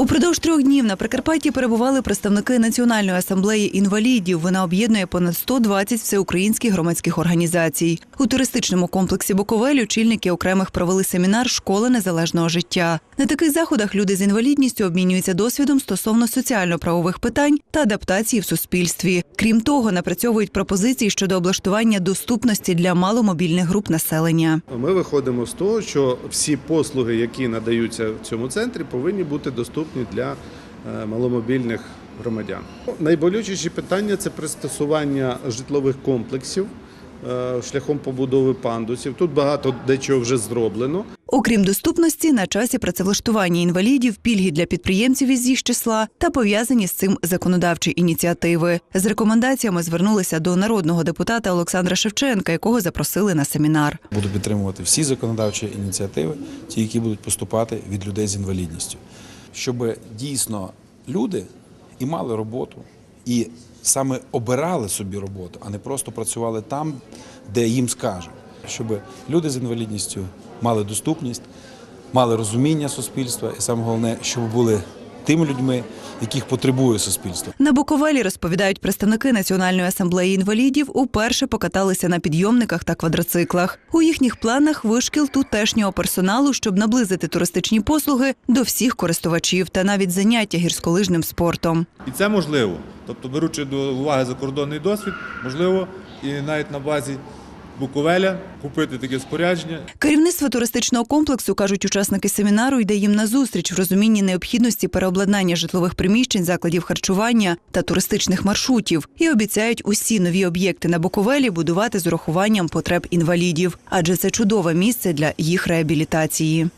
Упродовж трьох днів на Прикарпатті перебували представники Національної асамблеї інвалідів. Вона об'єднує понад 120 всеукраїнських громадських організацій. У туристичному комплексі Буковель очільники окремих провели семінар Школа незалежного життя. На таких заходах люди з інвалідністю обмінюються досвідом стосовно соціально-правових питань та адаптації в суспільстві. Крім того, напрацьовують пропозиції щодо облаштування доступності для маломобільних груп населення. Ми виходимо з того, що всі послуги, які надаються в цьому центрі, повинні бути доступні для е, маломобільних громадян. Найболючіші питання це пристосування житлових комплексів е, шляхом побудови пандусів. Тут багато дечого вже зроблено. Окрім доступності, на часі працевлаштування інвалідів, пільги для підприємців із їх числа та пов'язані з цим законодавчі ініціативи. З рекомендаціями звернулися до народного депутата Олександра Шевченка, якого запросили на семінар. Буду підтримувати всі законодавчі ініціативи, ті, які будуть поступати від людей з інвалідністю, щоб дійсно люди і мали роботу, і саме обирали собі роботу, а не просто працювали там, де їм скажуть, щоб люди з інвалідністю мали доступність, мали розуміння суспільства, і саме головне, щоб були тими людьми, яких потребує суспільство. На Буковелі розповідають представники Національної асамблеї інвалідів. Уперше покаталися на підйомниках та квадроциклах. У їхніх планах вишкіл тутешнього персоналу, щоб наблизити туристичні послуги до всіх користувачів та навіть заняття гірськолижним спортом. І це можливо. Тобто, беручи до уваги закордонний досвід, можливо, і навіть на базі Буковеля купити таке спорядження Керівництво туристичного комплексу кажуть, учасники семінару йде їм назустріч в розумінні необхідності переобладнання житлових приміщень, закладів харчування та туристичних маршрутів і обіцяють усі нові об'єкти на Буковелі будувати з урахуванням потреб інвалідів, адже це чудове місце для їх реабілітації.